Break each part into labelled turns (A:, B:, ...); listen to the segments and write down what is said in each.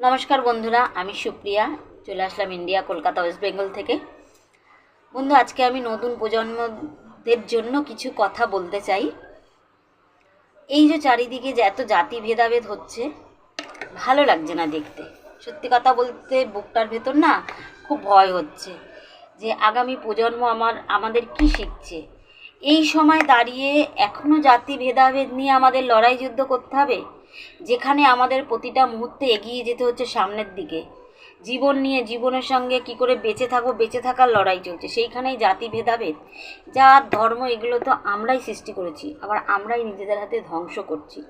A: নমস্কার বন্ধুরা, আমি সুপ্রিয়া, চলে আসলাম ইন্ডিয়া, কলকাতা, ওয়েস্ট বেঙ্গল থেকে। বন্ধু, আজকে আমি নতুন প্রজন্মদের জন্য কিছু কথা বলতে চাই। এই যে চারিদিকে যে এত জাতি ভেদাভেদ হচ্ছে, ভালো লাগছে না দেখতে। সত্যি কথা বলতে, বুকটার ভেতর না খুব ভয় হচ্ছে যে আগামী প্রজন্ম আমার, আমাদের কি শিখছে? এই সময় দাঁড়িয়ে এখনও জাতি ভেদাভেদ নিয়ে আমাদের লড়াই যুদ্ধ করতে হবে, যেখানে আমাদের প্রতিটা মুহূর্তে এগিয়ে যেতে হচ্ছে সামনের দিকে। জীবন নিয়ে জীবনের সঙ্গে কি করে বেঁচে থাকব, বেঁচে থাকার লড়াই চলছে। সেইখানেই জাতি ভেদাভেদ জাত ধর্ম, এগুলো তো আমরাই সৃষ্টি করেছি, আবার আমরাই নিজেদের হাতে ধ্বংস করছি।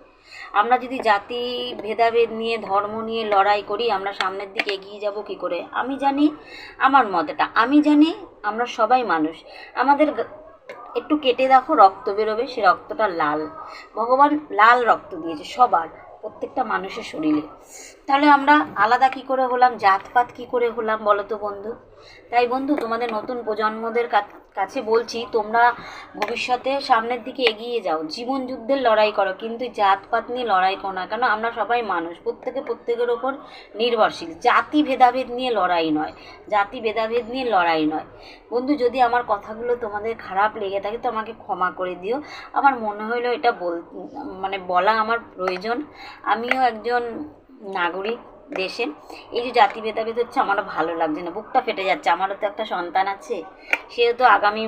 A: আমরা যদি জাতি ভেদাভেদ নিয়ে, ধর্ম নিয়ে লড়াই করি, আমরা সামনের দিকে এগিয়ে যাব কি করে? আমি জানি, আমার মতটা। আমি জানি, আমরা সবাই মানুষ। আমাদের একটু কেটে দেখো, রক্ত বেরোবে, সে রক্তটা লাল। ভগবান লাল রক্ত দিয়েছে সবার, প্রত্যেকটা মানুষের শরীরে। তাহলে আমরা আলাদা কি করে হলাম? জাতপাত কি করে হলাম বলো তো বন্ধু? তাই বন্ধু, তোমাদের নতুন প্রজন্মদের কাছ- বলছি, তোমরা ভবিষ্যতে সামনের দিকে এগিয়ে যাও। জীবন যুদ্ধের লড়াই করো, কিন্তু জাতপাত নিয়ে লড়াই করো না, কেন আমরা সবাই মানুষ। প্রত্যেকে প্রত্যেকের ওপর নির্ভরশীল। জাতি ভেদাভেদ নিয়ে লড়াই নয়। জাতি ভেদাভেদ নিয়ে লড়াই নয়। বন্ধু, যদি আমার কথাগুলো তোমাদের খারাপ লেগে থাকে, তো আমাকে ক্ষমা করে দিও। আমার মনে হলো এটা বল মানে বলা আমার প্রয়োজন। আমিও একজন নাগরিক। দেশের এই যে জাতি ভেদাভেদ হচ্ছে, আমারও ভালো লাগছে না। বুকটা ফেটে যাচ্ছে, আমারও তো একটা সন্তান আছে। সেও তো আগামী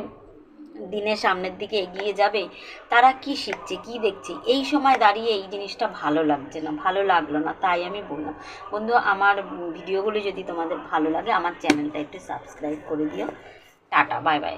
A: দিনের সামনের দিকে এগিয়ে যাবে। তারা কি শিখছে, কি দেখছে? এই সময় দাঁড়িয়ে এই জিনিসটা ভালো লাগছে না, ভালো লাগল না, তাই আমি বললাম। বন্ধু, আমার ভিডিওগুলো যদি তোমাদের ভালো লাগে, আমার চ্যানেলটা একটু সাবস্ক্রাইব করে দিও। Tata bye bye